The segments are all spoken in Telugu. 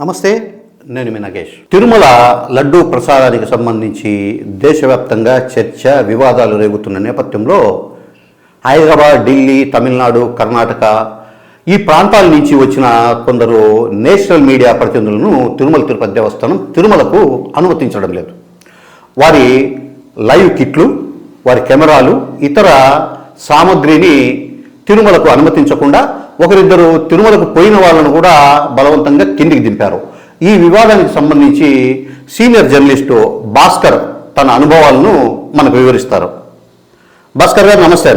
నమస్తే నేను మీ నగేష్. తిరుమల లడ్డూ ప్రసాదానికి సంబంధించి దేశవ్యాప్తంగా చర్చ వివాదాలు రేగుతున్న నేపథ్యంలో హైదరాబాద్ ఢిల్లీ తమిళనాడు కర్ణాటక ఈ ప్రాంతాల నుంచి వచ్చిన కొందరు నేషనల్ మీడియా ప్రతినిధులను తిరుమల తిరుపతి దేవస్థానం తిరుమలకు అనుమతించడం లేదు. వారి లైవ్ కిట్లు వారి కెమెరాలు ఇతర సామగ్రిని తిరుమలకు అనుమతించకుండా ఒకరిద్దరు తిరుమలకు పోయిన వాళ్ళను కూడా బలవంతంగా కిందికి దింపారు. ఈ వివాదానికి సంబంధించి సీనియర్ జర్నలిస్టు భాస్కర్ తన అనుభవాలను మనకు వివరిస్తారు. భాస్కర్ గారు నమస్తే.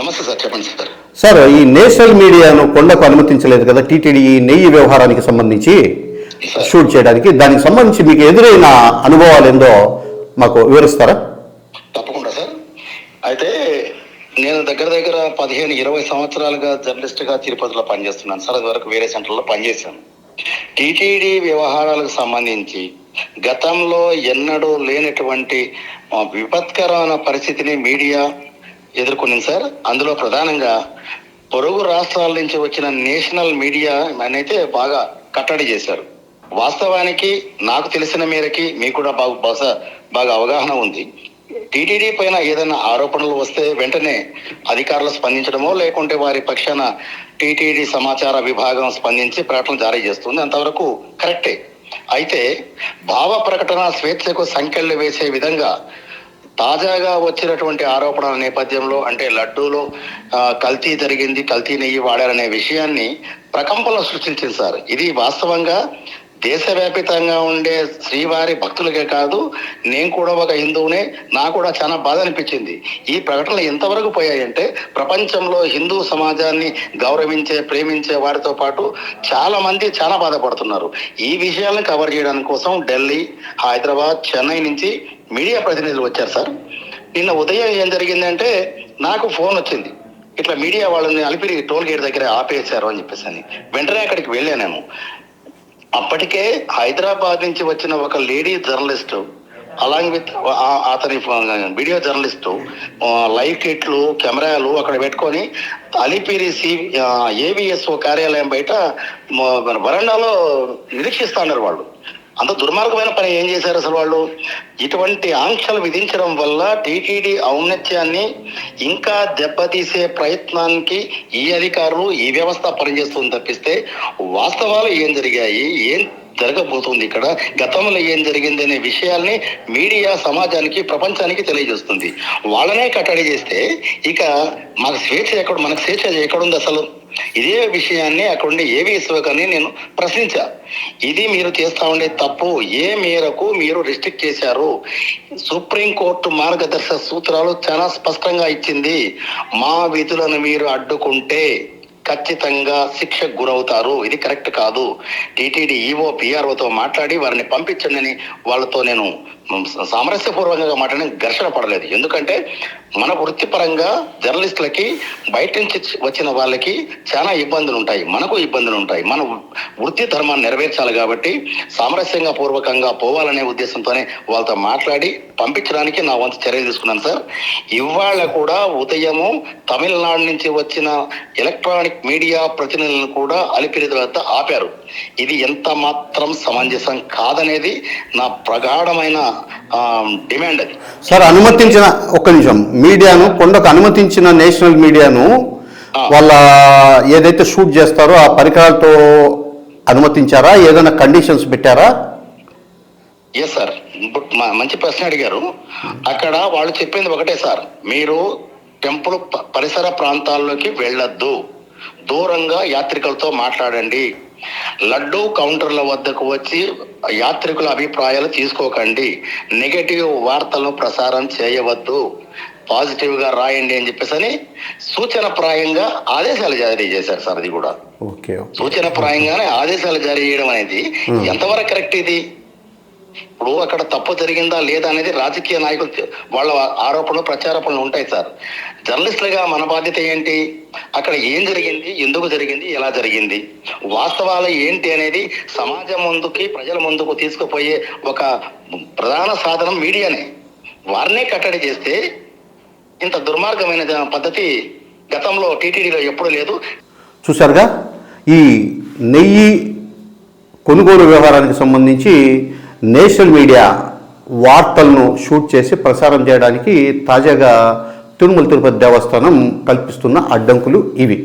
నమస్తే సార్ చెప్పండి సార్. సార్ ఈ నేషనల్ మీడియాను కొండకు అనుమతించలేదు కదా టీటీడీ నెయ్యి వ్యవహారానికి సంబంధించి షూట్ చేయడానికి. దానికి సంబంధించి మీకు ఎదురైన అనుభవాలు ఏందో మాకు వివరిస్తారా? తప్పకుండా సార్. అయితే నేను దగ్గర దగ్గర పదిహేను ఇరవై సంవత్సరాలుగా జర్నలిస్ట్గా తిరుపతిలో పనిచేస్తున్నాను. సార్ అది వరకు వేరే సెంటర్లో పనిచేశాను. టీటీడీ వ్యవహారాలకు సంబంధించి గతంలో ఎన్నడూ లేనటువంటి విపత్కరమైన పరిస్థితిని మీడియా ఎదుర్కొంది సార్. అందులో ప్రధానంగా పొరుగు రాష్ట్రాల నుంచి వచ్చిన నేషనల్ మీడియా అయితే బాగా కట్టడి చేశారు. వాస్తవానికి నాకు తెలిసిన మేరకి మీకు కూడా బాగా బహుశా బాగా అవగాహన ఉంది. టీటీడీ పైన ఏదైనా ఆరోపణలు వస్తే వెంటనే అధికారులు స్పందించడమో లేకుంటే వారి పక్షాన టీటీడీ సమాచార విభాగం స్పందించి ప్రకటన జారీ చేస్తుంది. అంతవరకు కరెక్టే. అయితే భావ ప్రకటన స్వేచ్ఛకు సంఖ్యలు వేసే విధంగా తాజాగా వచ్చినటువంటి ఆరోపణల నేపథ్యంలో అంటే లడ్డూలో కల్తీ జరిగింది కల్తీ నెయ్యి వాడారనే విషయాన్ని ప్రకంపనలు సృష్టించింది సార్. ఇది వాస్తవంగా దేశవ్యాపితంగా ఉండే శ్రీవారి భక్తులకే కాదు నేను కూడా ఒక హిందువునే నాకు కూడా చాలా బాధ అనిపించింది. ఈ ప్రకటనలు ఎంతవరకు పోయాయంటే ప్రపంచంలో హిందూ సమాజాన్ని గౌరవించే ప్రేమించే వారితో పాటు చాలా మంది చాలా బాధపడుతున్నారు. ఈ విషయాలను కవర్ చేయడానికి కోసం ఢిల్లీ హైదరాబాద్ చెన్నై నుంచి మీడియా ప్రతినిధులు వచ్చారు సార్. నిన్న ఉదయం ఏం జరిగిందంటే నాకు ఫోన్ వచ్చింది. ఇట్లా మీడియా వాళ్ళని అలిపిరి టోల్ గేట్ దగ్గర ఆపేశారు అని చెప్పేసి అని. వెంటనే అక్కడికి వెళ్ళాను అప్పటికే హైదరాబాద్ నుంచి వచ్చిన ఒక లేడీ జర్నలిస్ట్ అలాంగ్ విత్ అతని వీడియో జర్నలిస్టు లైవ్ కిట్లు కెమెరాలు అక్కడ పెట్టుకొని అలిపిరి సి ఏవిఎస్ఓ కార్యాలయం బయట మ- వరండాలో నిరీక్షిస్తున్నారు వాళ్ళు. అంత దుర్మార్గమైన పని ఏం చేశారు అసలు వాళ్ళు? ఇటువంటి ఆంక్షలు విధించడం వల్ల టీటీడీ ఔన్నత్యాన్ని ఇంకా దెబ్బతీసే ప్రయత్నానికి ఈ అధికారులు ఈ వ్యవస్థ పనిచేస్తుంది తప్పిస్తే వాస్తవాలు ఏం జరిగాయి? ఏం జరగబోతుంది ఇక్కడ? గతంలో ఏం జరిగింది అనే విషయాల్ని మీడియా సమాజానికి ప్రపంచానికి తెలియజేస్తుంది. వాళ్ళనే కట్టడి చేస్తే ఇక మాకు స్వేచ్ఛ ఎక్కడ మనకు స్వేచ్ఛ ఎక్కడుంది అసలు? ఇదే విషయాన్ని అక్కడుండే ఏవి కానీ నేను ప్రశ్నించా. ఇది మీరు చేస్తా ఉండే తప్పు. ఏ మేరకు మీరు రిస్ట్రిక్ట్ చేశారు? సుప్రీంకోర్టు మార్గదర్శక సూత్రాలు చాలా స్పష్టంగా ఇచ్చింది. మా విధులను మీరు అడ్డుకుంటే ఖచ్చితంగా శిక్షకు గురవుతారు. ఇది కరెక్ట్ కాదు. టీటీడీ ఈఓ పిఆర్ఓతో మాట్లాడి వారిని పంపించండి వాళ్ళతో నేను సామరస్యపూర్వకంగా మాట్లాడిన ఘర్షణ పడలేదు. ఎందుకంటే మన వృత్తిపరంగా జర్నలిస్టులకి బయట నుంచి వచ్చిన వాళ్ళకి చాలా ఇబ్బందులు ఉంటాయి మనకు ఇబ్బందులు ఉంటాయి మన వృత్తి ధర్మాన్ని నెరవేర్చాలి కాబట్టి సామరస్యంగా పూర్వకంగా పోవాలనే ఉద్దేశంతోనే వాళ్ళతో మాట్లాడి పంపించడానికి నా వంతు చర్య తీసుకున్నాను సార్. ఇవాళ కూడా ఉదయము తమిళనాడు నుంచి వచ్చిన ఎలక్ట్రానిక్ మీడియా ప్రతినిధులను కూడా అలిపిరి వద్ద ఆపారు. ఇది ఎంత మాత్రం సమంజసం కాదనేది నా ప్రగాఢమైన డిమాండ్ అది. సార్ అనుమతించిన ఒక్క నిమిషం. మీడియాను కొండకు అనుమతించిన నేషనల్ మీడియాను. వాళ్ళ ఏదైతే షూట్ చేస్తారో ఆ పరికరాలతో అనుమతించారా? ఏదైనా కండిషన్స్ పెట్టారా? ఎస్ సార్ మంచి ప్రశ్న అడిగారు. అక్కడ వాళ్ళు చెప్పింది ఒకటే సార్. మీరు టెంపుల్ పరిసర ప్రాంతాల్లోకి వెళ్ళొద్దు. దూరంగా యాత్రికులతో మాట్లాడండి. లడ్డూ కౌంటర్ల వద్దకు వచ్చి యాత్రికుల అభిప్రాయాలు తీసుకోకండి. నెగటివ్ వార్తలను ప్రసారం చేయవద్దు. పాజిటివ్గా రాయండి అని చెప్పేసి అని సూచన ప్రాయంగా ఆదేశాలు జారీ చేశారు సార్ అది కూడా. సూచన ప్రాయంగానే ఆదేశాలు జారీ చేయడం అనేది ఎంతవరకు కరెక్ట్ ఇది? ఇప్పుడు అక్కడ తప్పు జరిగిందా లేదా అనేది రాజకీయ నాయకులు వాళ్ళ ఆరోపణలు ప్రచారోపణలు ఉంటాయి సార్. జర్నలిస్టులుగా మన బాధ్యత ఏంటి? అక్కడ ఏం జరిగింది? ఎందుకు జరిగింది? ఎలా జరిగింది? వాస్తవాలు ఏంటి అనేది సమాజం ముందుకి ప్రజల ముందుకు తీసుకుపోయే ఒక ప్రధాన సాధనం మీడియానే. వారినే కట్టడి చేస్తే ఇంత దుర్మార్గమైన పద్ధతి గతంలో టీటీడీలో ఎప్పుడూ లేదు. చూశారుగా? ఈ నెయ్యి కొనుగోలు వ్యవహారానికి సంబంధించి నేషనల్ మీడియా వార్తలను షూట్ చేసి ప్రసారం చేయడానికి తాజాగా తిరుమల తిరుపతి దేవస్థానం కల్పిస్తున్న అడ్డంకులు ఇవి.